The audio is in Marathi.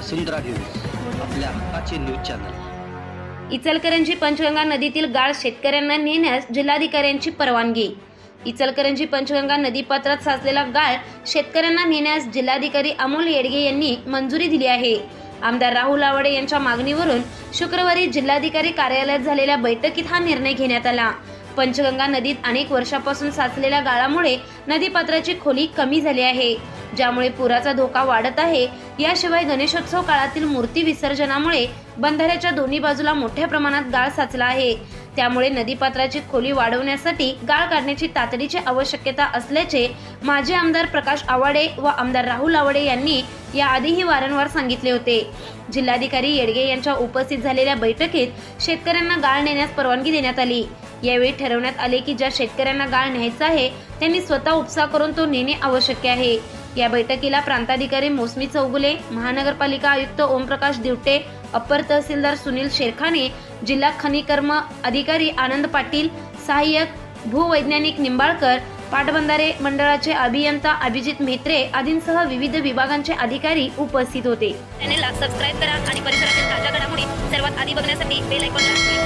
वसुंधरा न्यूज आपल्या हक्काचे न्यूज चॅनल. इचलकरंजी पंचगंगा नदीतील गाळ शेतकऱ्यांना नेण्यास जिल्हाधिकाऱ्यांची परवानगी. इचलकरंजी पंचगंगा नदीपात्रात साचलेला गाळ शेतकऱ्यांना नेण्यास जिल्हाधिकारी अमोल येडगे यांनी मंजुरी दिली आहे. आमदार राहुल आवडे यांच्या मागणीवरून शुक्रवारी जिल्हाधिकारी कार्यालयात झालेल्या बैठकीत हा निर्णय घेण्यात आला. पंचगंगा नदीत अनेक वर्षापासून साचलेल्या गाळामुळे नदीपात्राची खोली कमी झाली आहे. ज्यामुळे पुराचा धोका वाढत आहे. याशिवाय गणेशोत्सव काळातील मूर्ती विसर्जनामुळे बंधाऱ्याच्या दोन्ही बाजूला मोठ्या प्रमाणात गाळ साचला आहे. त्यामुळे नदीपात्राची खोली वाढवण्यासाठी गाळ काढण्याची तातडीची आवश्यकता असल्याचे माजी आमदार प्रकाश आवाडे व आमदार राहुल आवाडे यांनी याआधीही वारंवार सांगितले होते. जिल्हाधिकारी येडगे यांच्या उपस्थित झालेल्या बैठकीत शेतकऱ्यांना गाळ नेण्यास परवानगी देण्यात आली. यावेळी ठरवण्यात आले की ज्या शेतकऱ्यांना गाळ न्यायचा आहे त्यांनी स्वतः उपसा करून तो नेणे आवश्यक आहे. या बैठकीला प्रांताधिकारी मोसमी चौगुले महानगरपालिका आयुक्त ओमप्रकाश दिवटे अप्पर तहसीलदार सुनील शेरखाने जिल्हा खनिकर्म अधिकारी आनंद पाटील सहाय्यक भूवैज्ञानिक निंबाळकर पाटबंधारे मंडळाचे अभियंता अभिजित मेत्रे आदींसह विविध विभागांचे अधिकारी उपस्थित होते. चॅनेलला सबस्क्राईब करा आणि परिसरातील ताज्या घडामोडी सर्वात आधी बघण्यासाठी बेल ऐकून